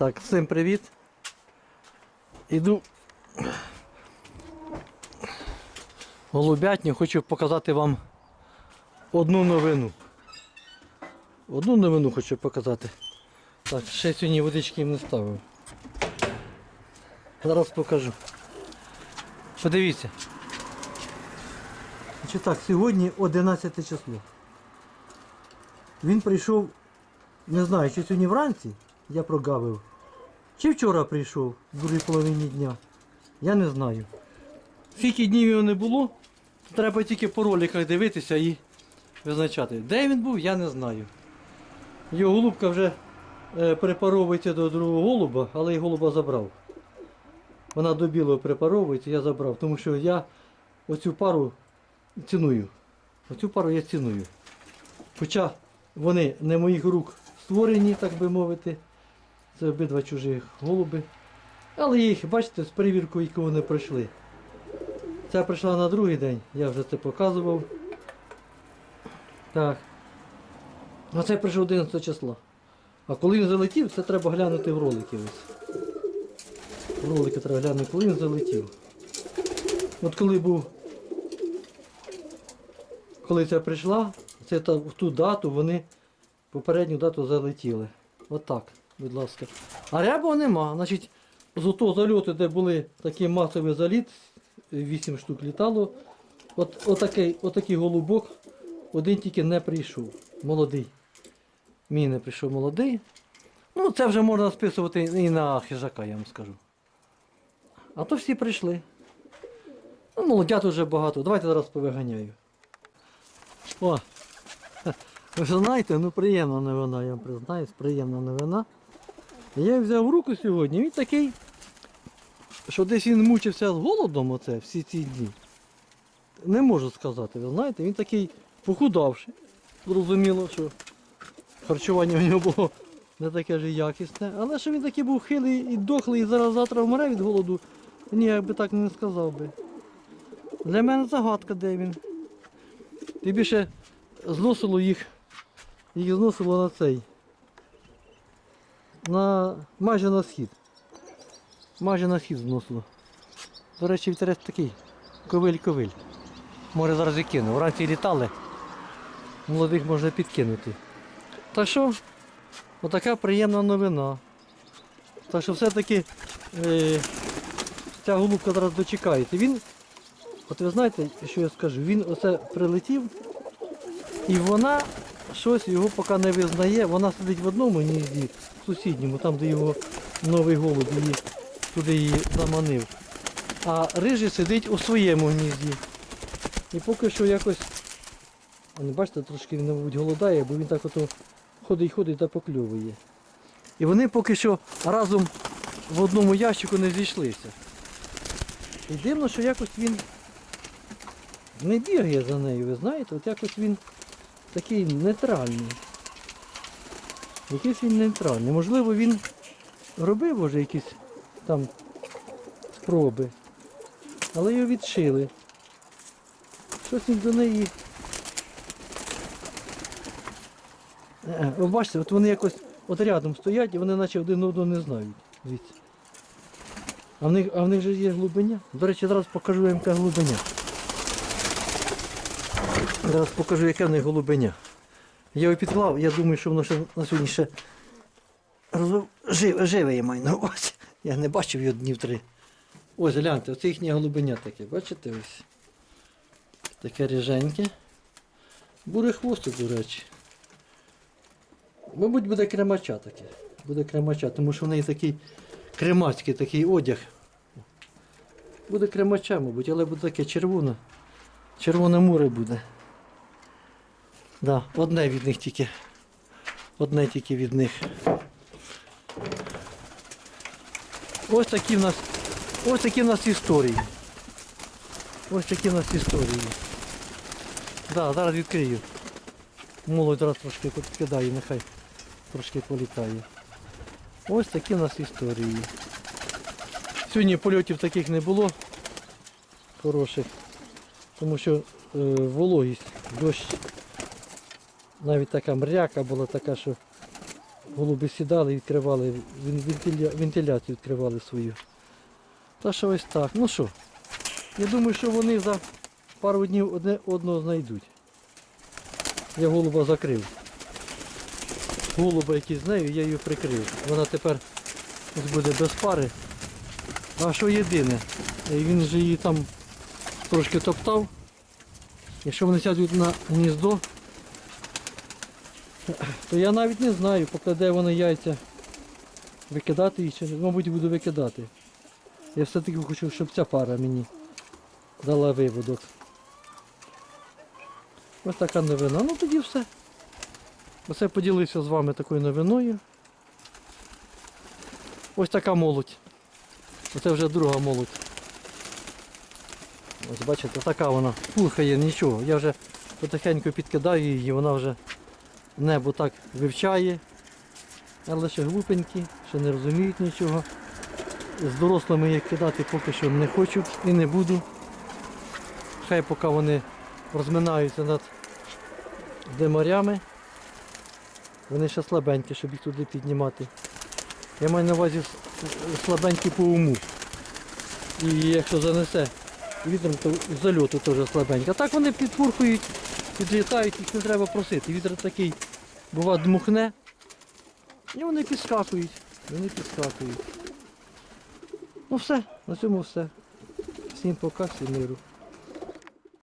Так, всім привіт. Іду голубятню, хочу показати вам одну новину. Одну новину хочу показати. Так, ще сьогодні водички не ставив. Зараз покажу. Подивіться. Значить так, сьогодні 11 число. Він прийшов, не знаю, чи сьогодні вранці я прогавив. Чи вчора прийшов в другій половині дня. Я не знаю. Скільки днів його не було, треба тільки по роликах дивитися і визначати. Де він був, я не знаю. Його голубка вже е, припаровується до другого голуба, але я голуба забрав. Вона до білого припаровується, я забрав, тому що я оцю пару ціную. Оцю пару я ціную. Хоча вони не моїх рук створені, так би мовити. Це обидва чужі голуби. Але їх, бачите, з перевіркою, яку вони пройшли. Ця прийшла на другий день, я вже це показував. Так. А це прийшов 11 числа. А коли він залетів, це треба глянути в ролики. Ось. В ролики треба глянути, коли він залетів. От коли був. Коли ця прийшла, це та, в ту дату вони попередню дату залетіли. Отак, будь ласка. А рябого нема. Значить, з того зальоту, де були такий масовий заліт, 8 штук літало. От, отакий, отакий голубок, один тільки не прийшов. Молодий. Мій не прийшов молодий. Ну, це вже можна списувати і на хижака, я вам скажу. А то всі прийшли. Ну, молодят вже багато. Давайте зараз повиганяю. О! Ви знаєте, ну приємна новина, я вам признаюсь, приємна новина. Я взяв руку сьогодні, він такий, що десь він мучився з голодом оце всі ці дні. Не можу сказати, ви знаєте, він такий похудавший. Зрозуміло, що харчування в нього було не таке ж якісне. Але що він такий був хилий і дохлий, і зараз завтра вмре від голоду, ні, я би так не сказав би. Для мене загадка, де він. Ти більше зносило їх, їх зносило на цей. На, майже на схід. Майже на схід зносило. До речі, вітерець такий. Ковиль-ковиль. Може зараз і кину. Вранці літали. Молодих можна підкинути. Так що, отака приємна новина. Так що все-таки е, ця голубка зараз дочекається. Він, от ви знаєте, що я скажу, він оце прилетів і вона щось його поки не визнає. Вона сидить в одному гнізді, в сусідньому, там, де його новий голуб її, туди її заманив. А рижий сидить у своєму гнізді. І поки що якось, бачите, трошки він, мабуть, голодає, бо він так ото ходить, ходить та покльовує. І вони поки що разом в одному ящику не зійшлися. І дивно, що якось він не бігає за нею, ви знаєте, от якось він такий нейтральний. Якийсь він нейтральний. Можливо, він робив вже якісь там спроби, але його відшили. Щось він до неї. Е, Ви бачите, от вони якось от рядом стоять і вони наче один одного не знають. Дивіться. А в них, а в них же є глибиня. До речі, зараз покажу їм яка глибиня. Зараз покажу, яке в них голубеня. Я його підклав, я думаю, що воно ще на сьогодні ще роз... живе, живе я маю на увазі. Я не бачив його днів три. Ось гляньте, оце їхнє голубеня таке, бачите ось? Таке ріженьке. Буре хвостик, до речі. Мабуть, буде кремача таке. Буде кремача, тому що в неї такий кремацький такий одяг. Буде кремача, мабуть, але буде таке червоне. Червоне море буде. Да, одне від них тільки. Одне тільки від них. Ось такі в нас. Ось такі в нас історії. Ось такі в нас історії. Да, зараз відкрию. Молодь зараз трошки підкидаю, нехай трошки політає. Ось такі в нас історії. Сьогодні польотів таких не було хороших, тому що е, вологість, дощ, навіть така мряка була така, що голуби сідали, і відкривали, вентиля- вентиляцію відкривали свою. Та що ось так. Ну що, я думаю, що вони за пару днів одне одного знайдуть. Я голуба закрив. Голуба, який з нею, я її прикрив. Вона тепер буде без пари. А що єдине, е, він же її там трошки топтав. Якщо вони сядуть на гніздо, то я навіть не знаю, покладе вони яйця викидати їх. Мабуть, буду викидати. Я все-таки хочу, щоб ця пара мені дала виводок. Ось така новина. Ну тоді все. Оце поділився з вами такою новиною. Ось така молодь. Оце вже друга молодь. Ось бачите, така вона пурхає, нічого. Я вже потихеньку підкидаю її, вона вже небо так вивчає. Але ще глупенькі, ще не розуміють нічого. З дорослими їх кидати поки що не хочу і не буду. Хай поки вони розминаються над демарями. Вони ще слабенькі, щоб їх туди піднімати. Я маю на увазі слабенькі по уму. І якщо занесе вітром, то зальоту теж слабенько. А так вони підлітають, їх не треба просити. Вітер такий, бува, дмухне. І вони підскакують. Вони підскакують. Ну все, на цьому все. Всім пока, всім миру.